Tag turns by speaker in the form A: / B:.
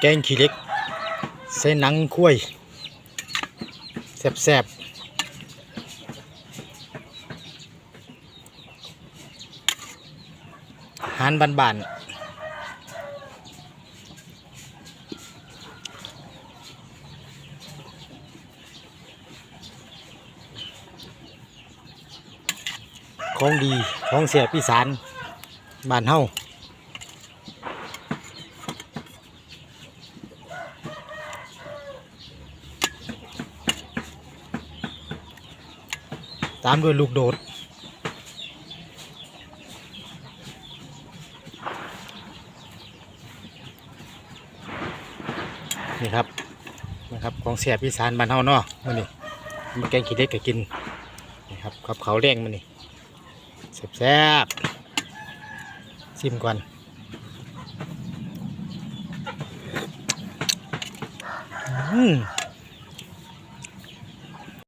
A: แกงขี้เล็ก ใส่หนังคุ้ยแซ่บๆอาหารบานๆของดี ของเสียพิสานบ้านเฮา ตามด้วยลูกโดด นี่ครับนะครับของเสียบอีสานบ้านเฮาเนาะมื้อนี้มาแกงขี้เด็กก็กินนี่ครับกับเขาวแรงมื้อนี้แซ่บๆชิมก่อนอืม